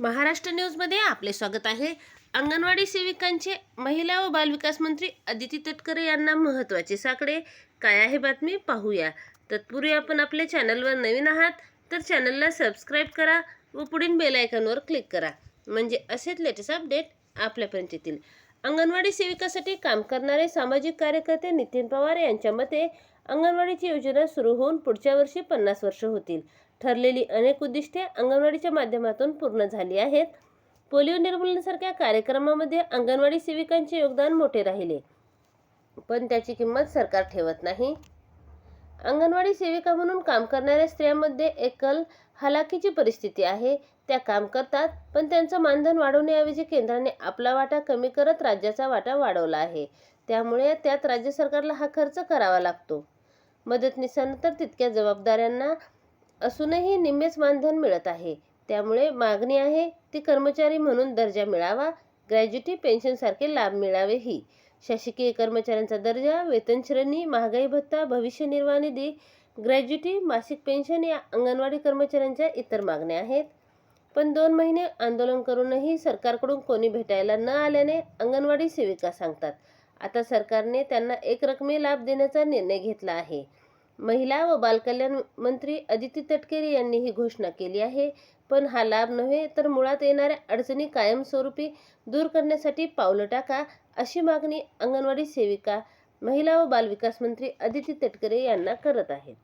महाराष्ट्र न्यूजमध्ये आपले स्वागत आहे. अंगणवाडी सेविकांचे महिला व बालविकास मंत्री अदिती तटकरे यांना महत्त्वाचे साकडे. काय आहे बातमी? पाहूया. तत्पूर्वी आपण आपल्या चॅनलवर नवीन आहात तर चॅनलला सबस्क्राईब करा व पुढील बेल आयकॉनवर क्लिक करा. म्हणजे असेच लेटेस्ट अपडेट आपल्यापर्यंत येतील अंगणवाडी सेविकासाठी काम करणारे सामाजिक कार्यकर्ते नितीन पवार यांच्या मते अंगणवाडीची योजना सुरू होऊन पुढच्या वर्षी पन्नास वर्ष होतील. ठरलेली अनेक उद्दिष्टे अंगणवाडीच्या माध्यमातून पूर्ण झाली आहेत. पोलिओ निर्मूलनासारख्या कार्यक्रमामध्ये अंगणवाडी सेविकांचे योगदान मोठे राहिले. पण त्याची किंमत सरकार ठेवत नाही. अंगणवाडी सेविका म्हणून काम करणाऱ्या स्त्रियांमध्ये एकल हलाखीची परिस्थिती आहे. त्या काम करतात पण त्यांचं मानधन वाढवण्याऐवजी केंद्राने आपला वाटा कमी करत राज्याचा वाटा वाढवला आहे. त्यामुळे त्यात राज्य सरकारला हा खर्च करावा लागतो. मदतनीसांना तर तितक्या जबाबदाऱ्यांना असूनही निम्मेच मानधन मिळत आहे. त्यामुळे मागणी आहे ती कर्मचारी म्हणून दर्जा मिळावा ग्रॅज्युटी पेन्शनसारखे लाभ मिळावे ही शासकीय कर्मचाऱ्यांचा दर्जा वेतन श्रेणी महागाई भत्ता भविष्य निर्वाह निधी ग्रॅज्युटी मासिक पेन्शन या अंगणवाडी कर्मचाऱ्यांच्या इतर मागण्या आहेत. पण दोन महिने आंदोलन करूनही सरकारकडून कोणी भेटायला न आल्याने अंगणवाडी सेविका सांगतात आता सरकारने त्यांना एक रकमी लाभ देण्याचा निर्णय घेतला आहे. महिला व बालकल्याण मंत्री अदिती तटकरे यांनी ही घोषणा केली आहे पण हा लाभ नव्हे तर मुळात येणाऱ्या अडचणी कायमस्वरूपी दूर करण्यासाठी पावलं टाका अशी मागणी अंगणवाडी सेविका महिला व बालविकास मंत्री अदिती तटकरे यांना करत आहेत.